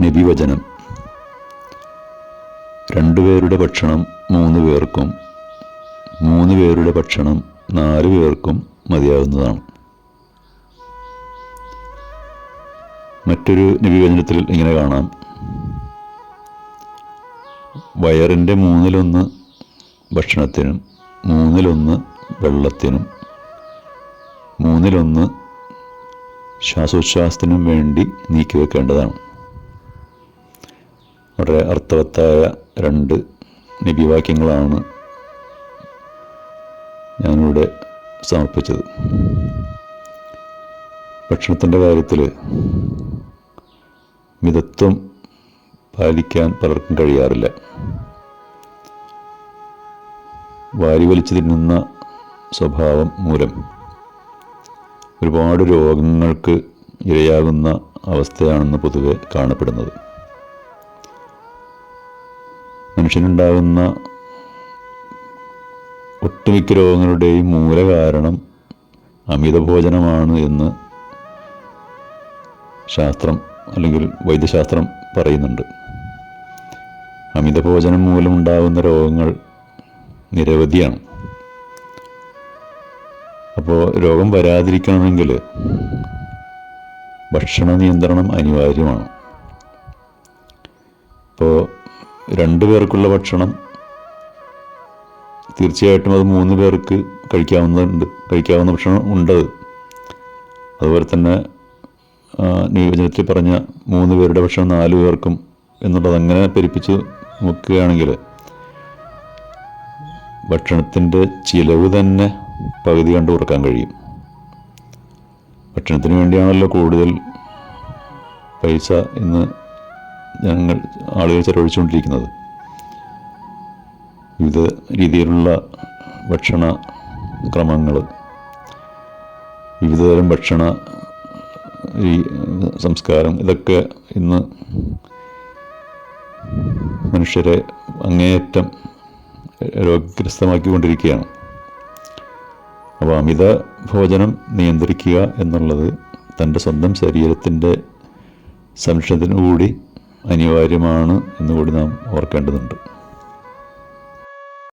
നബിവചനം രണ്ടുപേരുടെ ഭക്ഷണം മൂന്ന് പേർക്കും മൂന്ന് പേരുടെ ഭക്ഷണം നാല് പേർക്കും മതിയാവുന്നതാണ് മറ്റൊരു നിബിവചനത്തിൽ ഇങ്ങനെ കാണാം. വയറിന്റെ മൂന്നിലൊന്ന് ഭക്ഷണത്തിനും മൂന്നിലൊന്ന് വെള്ളത്തിനും മൂന്നിലൊന്ന് ശ്വാസോച്ഛ്വാസത്തിനും വേണ്ടി നീക്കി വെക്കേണ്ടതാണ് വളരെ അർത്ഥവത്തായ രണ്ട് നബിവാക്യങ്ങളാണ് ഞാനിവിടെ സമർപ്പിച്ചത്. ഭക്ഷണത്തിന്റെ കാര്യത്തിൽ മിതത്വം പാലിക്കാൻ പലർക്കും കഴിയാറില്ല. വാരി വലിച്ചു തിന്നുന്ന സ്വഭാവം മൂലം ഒരുപാട് രോഗങ്ങൾക്ക് ഇരയാകുന്ന അവസ്ഥയാണെന്ന് പൊതുവെ കാണപ്പെടുന്നത്. മനുഷ്യനുണ്ടാകുന്ന ഒട്ടുമിക്ക രോഗങ്ങളുടെയും മൂലകാരണം അമിതഭോജനമാണ് എന്ന് ശാസ്ത്രം അല്ലെങ്കിൽ വൈദ്യശാസ്ത്രം പറയുന്നുണ്ട്. അമിതഭോജനം മൂലമുണ്ടാകുന്ന രോഗങ്ങൾ നിരവധിയാണ്. അപ്പോൾ രോഗം വരാതിരിക്കണമെങ്കിൽ ഭക്ഷണ നിയന്ത്രണം അനിവാര്യമാണ്. ഇപ്പോൾ രണ്ട് പേർക്കുള്ള ഭക്ഷണം. തീർച്ചയായിട്ടും അത് മൂന്ന് പേർക്ക് കഴിക്കാവുന്നതുണ്ട്. കഴിക്കാവുന്ന ഭക്ഷണം ഉണ്ട് അതുപോലെ തന്നെ നിയോജനത്തിൽ പറഞ്ഞ മൂന്ന് പേരുടെ ഭക്ഷണം നാല് പേർക്കും എന്നുള്ളത് അങ്ങനെ പെരുപ്പിച്ച് നോക്കുകയാണെങ്കിൽ ഭക്ഷണത്തിന്റെ ചിലവ് തന്നെ പകുതി കണ്ടു കുറയ്ക്കാൻ കഴിയും. ഭക്ഷണത്തിന് വേണ്ടിയാണല്ലോ കൂടുതൽ പൈസ ഇന്ന് ഞങ്ങൾ ആളുകൾ ചെലവഴിച്ചുകൊണ്ടിരിക്കുന്നത്. വിവിധ രീതിയിലുള്ള ഭക്ഷണ ക്രമങ്ങൾ വിവിധതരം ഭക്ഷണ ഈ സംസ്കാരം ഇതൊക്കെ ഇന്ന് മനുഷ്യരെ അങ്ങേയറ്റം രോഗഗ്രസ്തമാക്കിക്കൊണ്ടിരിക്കുകയാണ്. അപ്പോൾ അമിത ഭോജനം നിയന്ത്രിക്കുക എന്നുള്ളത് തന്റെ സ്വന്തം ശരീരത്തിന്റെ സംരക്ഷണത്തിനു കൂടി അനിവാര്യമാണ് എന്നുകൂടി നാം ഓർക്കേണ്ടതുണ്ട്.